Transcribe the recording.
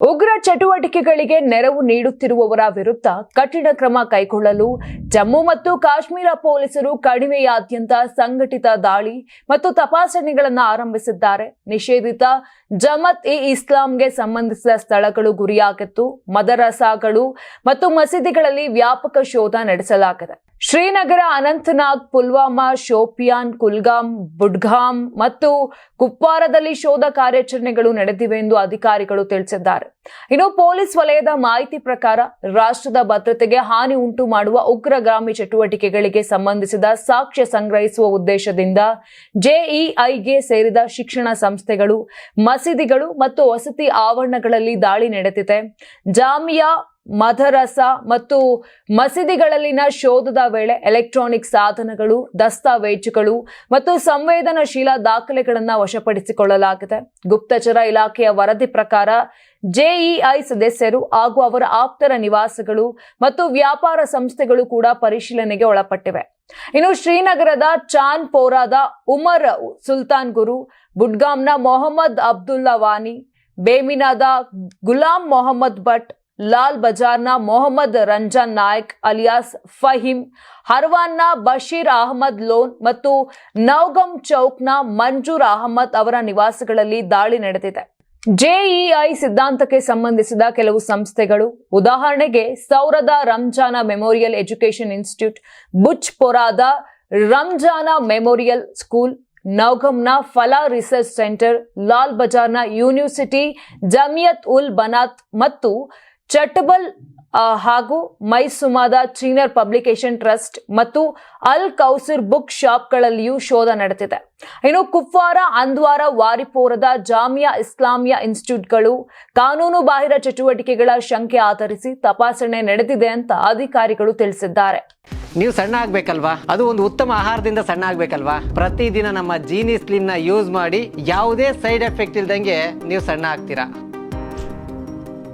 ಉಗ್ರ ಚಟುವಟಿಕೆಗಳಿಗೆ ನೆರವು ನೀಡುತ್ತಿರುವವರ ವಿರುದ್ಧ ಕಠಿಣ ಕ್ರಮ ಕೈಗೊಳ್ಳಲು ಜಮ್ಮು ಮತ್ತು ಕಾಶ್ಮೀರ ಪೊಲೀಸರು ಕಣಿವೆಯಾದ್ಯಂತ ಸಂಘಟಿತ ದಾಳಿ ಮತ್ತು ತಪಾಸಣೆಗಳನ್ನು ಆರಂಭಿಸಿದ್ದಾರೆ. ನಿಷೇಧಿತ ಜಮತ್ ಇ ಇಸ್ಲಾಂಗೆ ಸಂಬಂಧಿಸಿದ ಸ್ಥಳಗಳು ಗುರಿಯಾಗಿತ್ತು ಮದರಸಾಗಳು ಮತ್ತು ಮಸೀದಿಗಳಲ್ಲಿ ವ್ಯಾಪಕ ಶೋಧ ನಡೆಸಲಾಗಿದೆ. ಶ್ರೀನಗರ ಅನಂತನಾಗ್, ಪುಲ್ವಾಮಾ, ಶೋಪಿಯಾನ್, ಕುಲ್ಗಾಮ್, ಬುಡ್ಗಾಮ್ ಮತ್ತು ಕುಪ್ವಾರದಲ್ಲಿ ಶೋಧ ಕಾರ್ಯಾಚರಣೆಗಳು ನಡೆದಿವೆ ಎಂದು ಅಧಿಕಾರಿಗಳು ತಿಳಿಸಿದ್ದಾರೆ. ಇನ್ನು ಪೊಲೀಸ್ ವಲಯದ ಮಾಹಿತಿ ಪ್ರಕಾರ ರಾಷ್ಟ್ರದ ಭದ್ರತೆಗೆ ಹಾನಿ ಉಂಟು ಮಾಡುವ ಉಗ್ರಗಾಮಿ ಚಟುವಟಿಕೆಗಳಿಗೆ ಸಂಬಂಧಿಸಿದ ಸಾಕ್ಷ್ಯ ಸಂಗ್ರಹಿಸುವ ಉದ್ದೇಶದಿಂದ ಜೆಇಐಗೆ ಸೇರಿದ ಶಿಕ್ಷಣ ಸಂಸ್ಥೆಗಳು, ಮಸೀದಿಗಳು ಮತ್ತು ವಸತಿ ಆವರಣಗಳಲ್ಲಿ ದಾಳಿ ನಡೆದಿದೆ. ಜಾಮಿಯಾ ಮದರಸ ಮತ್ತು ಮಸೀದಿಗಳಲ್ಲಿನ ಶೋಧದ ವೇಳೆ ಎಲೆಕ್ಟ್ರಾನಿಕ್ ಸಾಧನಗಳು, ದಸ್ತಾವೇಜುಗಳು ಮತ್ತು ಸಂವೇದನಾಶೀಲ ದಾಖಲೆಗಳನ್ನು ವಶಪಡಿಸಿಕೊಳ್ಳಲಾಗಿದೆ. ಗುಪ್ತಚರ ಇಲಾಖೆಯ ವರದಿ ಪ್ರಕಾರ ಜೆಇಐ ಸದಸ್ಯರು ಹಾಗೂ ಅವರ ಆಪ್ತರ ನಿವಾಸಗಳು ಮತ್ತು ವ್ಯಾಪಾರ ಸಂಸ್ಥೆಗಳು ಕೂಡ ಪರಿಶೀಲನೆಗೆ ಒಳಪಟ್ಟಿವೆ. ಇನ್ನು ಶ್ರೀನಗರದ ಚಾನ್ ಪೋರಾದ ಉಮರ್ ಸುಲ್ತಾನ್ ಗುರು ಬುಡ್ಗಾಮ್ನ ಮೊಹಮ್ಮದ್ ಅಬ್ದುಲ್ಲಾ ವಾನಿ ಬೇಮಿನಾದ ಗುಲಾಂ ಮೊಹಮ್ಮದ್ ಭಟ್ ಲಾಲ್ ಬಜಾರ್ನ ಮೊಹಮ್ಮದ್ ರಂಜಾನ್ ನಾಯಕ್, ಅಲಿಯಾಸ್ ಫಹೀಮ್, ಹರ್ವಾನ್ನ ಬಶೀರ್ ಅಹಮದ್ ಲೋನ್ ಮತ್ತು ನೌಗಮ್ ಚೌಕ್ನ ಮಂಜೂರ್ ಅಹಮದ್ ಅವರ ನಿವಾಸಗಳಲ್ಲಿ ದಾಳಿ ನಡೆದಿದೆ. ಜೆಇಐ ಸಿದ್ಧಾಂತಕ್ಕೆ ಸಂಬಂಧಿಸಿದ ಕೆಲವು ಸಂಸ್ಥೆಗಳು, ಉದಾಹರಣೆಗೆ ಸೌರದ ರಂಜಾನ ಮೆಮೋರಿಯಲ್ ಎಜುಕೇಷನ್ ಇನ್ಸ್ಟಿಟ್ಯೂಟ್, ಬುಚ್ ಪೊರಾದ ರಂಜಾನ ಮೆಮೋರಿಯಲ್ ಸ್ಕೂಲ್, ನೌಗಮ್ನ ಫಲಾ ರಿಸರ್ಚ್ ಸೆಂಟರ್, ಲಾಲ್ ಬಜಾರ್ನ ಯೂನಿವರ್ಸಿಟಿ, ಜಮಿಯತ್ ಉಲ್ ಬನಾತ್ ಮತ್ತು ಚಟಬಲ್ ಹಾಗೂ ಮೈಸುಮಾದ ಚೀನರ್ ಪಬ್ಲಿಕೇಶನ್ ಟ್ರಸ್ಟ್ ಮತ್ತು ಅಲ್ ಕೌಸಿರ್ ಬುಕ್ ಶಾಪ್ಗಳಲ್ಲಿಯೂ ಶೋಧ ನಡೆದಿದೆ. ಇನ್ನು ಕುಪ್ವಾರ, ಅಂದ್ವಾರ, ವಾರಿಪೋರದ ಜಾಮಿಯಾ ಇಸ್ಲಾಮಿಯಾ ಇನ್ಸ್ಟಿಟ್ಯೂಟ್ಗಳು ಕಾನೂನು ಬಾಹಿರ ಚಟುವಟಿಕೆಗಳ ಶಂಕೆ ಆಧರಿಸಿ ತಪಾಸಣೆ ನಡೆದಿದೆ ಅಂತ ಅಧಿಕಾರಿಗಳು ತಿಳಿಸಿದ್ದಾರೆ. ನೀವು ಸಣ್ಣ ಆಗ್ಬೇಕಲ್ವಾ? ಅದು ಒಂದು ಉತ್ತಮ ಆಹಾರದಿಂದ ಸಣ್ಣ ಆಗ್ಬೇಕಲ್ವಾ? ಪ್ರತಿದಿನ ನಮ್ಮ ಜೀನಿ ಸ್ಲಿಮ್ನ ಯೂಸ್ ಮಾಡಿ ಯಾವುದೇ ಸೈಡ್ ಎಫೆಕ್ಟ್ ಇಲ್ದಂಗೆ ನೀವು ಸಣ್ಣ ಆಗ್ತೀರಾ?